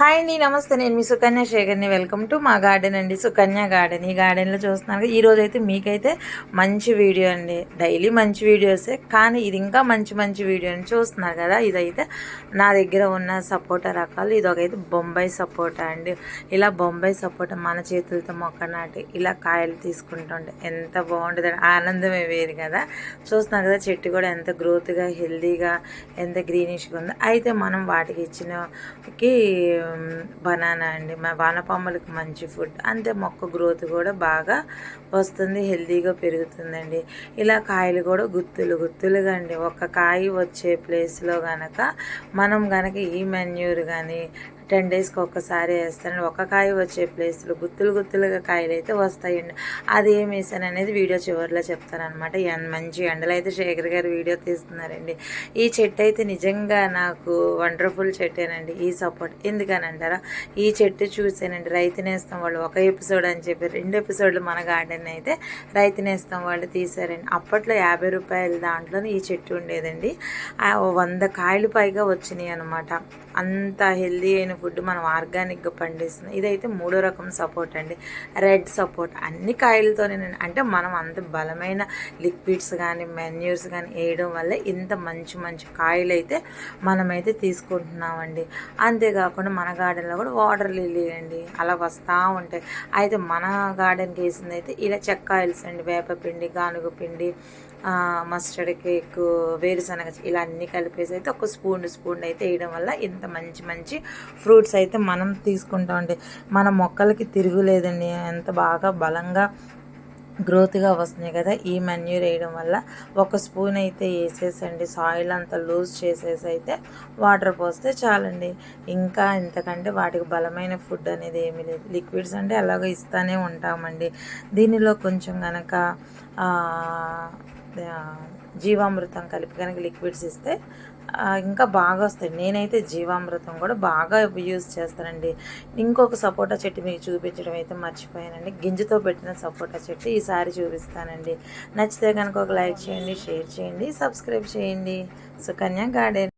Hi అండి నమస్తే. నేను మీ సుకన్య శేఖర్ని. వెల్కమ్ టు మా గార్డెన్ అండి సుకన్య గార్డెన్. ఈ గార్డెన్లో చూస్తున్నారు కదా, ఈ అయితే మీకైతే మంచి వీడియో అండి. డైలీ మంచి వీడియోసే కానీ ఇది ఇంకా మంచి మంచి వీడియో అని చూస్తున్నారు కదా. ఇదైతే నా దగ్గర ఉన్న సపోటా రకాలు. ఇది ఒకైతే బొంబాయి సపోటా అండి. ఇలా బొంబాయి సపోటా మన చేతులతో మొక్క నాటి ఇలా కాయలు తీసుకుంటుంటే ఎంత బాగుంటుంది ఆనందమే వేరు కదా. చూస్తున్నారు కదా చెట్టు కూడా ఎంత గ్రోత్గా హెల్దీగా ఎంత గ్రీనిష్గా ఉందో. అయితే మనం వాటికి ఇచ్చినకి బనానా అండి. మా వానపాములకు మంచి ఫుడ్ అంతే మొక్క గ్రోత్ కూడా బాగా వస్తుంది హెల్దీగా పెరుగుతుందండి. ఇలా కాయలు కూడా గుత్తులు గుత్తులుగా అండి. ఒక కాయ వచ్చే ప్లేస్లో గనక మనం గనక ఈ మెన్యూర్ కానీ టెన్ డేస్కి ఒక్కసారి వేస్తానండి. ఒక కాయ వచ్చే ప్లేస్లో గుత్తులు గుత్తులుగా కాయలు అయితే వస్తాయండి. అది ఏం వేసాను అనేది వీడియో చివరిలో చెప్తానమాట మంచి ఎండలు అయితే శేఖర్ గారు వీడియో తీస్తున్నారండి. ఈ చెట్టు అయితే నిజంగా నాకు వండర్ఫుల్ చెట్టేనండి. ఈ సపోర్ట్. ఎందుకని అంటారా ఈ చెట్టు చూసానండి. రైతు నేస్తం వాళ్ళు ఒక ఎపిసోడ్ అని చెప్పి రెండు ఎపిసోడ్లు మన గార్డెన్ అయితే రైతు నేస్తం వాళ్ళు తీశారండి. అప్పట్లో యాభై రూపాయల దాంట్లోనే ఈ చెట్టు ఉండేదండి. వంద కాయలు పైగా వచ్చినాయి అనమాట అంత హెల్దీ అయిన ఫుడ్ మనం ఆర్గానిక్గా పండిస్తున్నాం ఇదైతే మూడో రకం సపోర్ట్ అండి. రెడ్ సపోర్ట్ అన్ని కాయలతోనే అంటే మనం అంత బలమైన లిక్విడ్స్ కానీ మెన్యూర్స్ కానీ వేయడం వల్ల ఇంత మంచి మంచి కాయలు అయితే మనమైతే తీసుకుంటున్నామండి. అంతేకాకుండా మన గార్డెన్లో కూడా వాటర్ లిల్లీ అండి. అలా వస్తూ ఉంటాయి. అయితే మన గార్డెన్కి వేసింది అయితే ఇలా చెక్కాయిల్స్ అండి వేపపిండి గానుగ పిండి మస్టర్డ్ కేక్ వేరుశనగ ఇలా అన్నీ కలిపేసి అయితే ఒక స్పూన్ స్పూన్ అయితే వేయడం వల్ల ఇంత మంచి మంచి ఫ్రూట్స్ అయితే మనం తీసుకుంటామండి మన మొక్కలకి తిరుగులేదండి ఎంత బాగా బలంగా గ్రోత్గా వస్తున్నాయి కదా ఈ మెన్యూర్ వేయడం వల్ల. ఒక స్పూన్ అయితే వేసేసండి. సాయిల్ అంతా లూజ్ చేసేసి అయితే వాటర్ పోస్తే చాలండి. ఇంకా ఇంతకంటే వాటికి బలమైన ఫుడ్ అనేది ఏమీ లేదు. లిక్విడ్స్ అంటే ఎలాగో ఇస్తూనే ఉంటామండి. దీనిలో కొంచెం కనుక జీవామృతం కలిపి కనుక లిక్విడ్స్ ఇస్తే ఇంకా బాగా వస్తాయి. నేనైతే జీవామృతం కూడా బాగా యూజ్ చేస్తానండి. ఇంకొక సపోటా చెట్టు మీకు చూపించడం అయితే మర్చిపోయానండి. గింజతో పెట్టిన సపోటా చెట్టు ఈసారి చూపిస్తానండి. నచ్చితే కనుక ఒక లైక్ చేయండి షేర్ చేయండి సబ్స్క్రైబ్ చేయండి. సుకన్య గార్డెన్.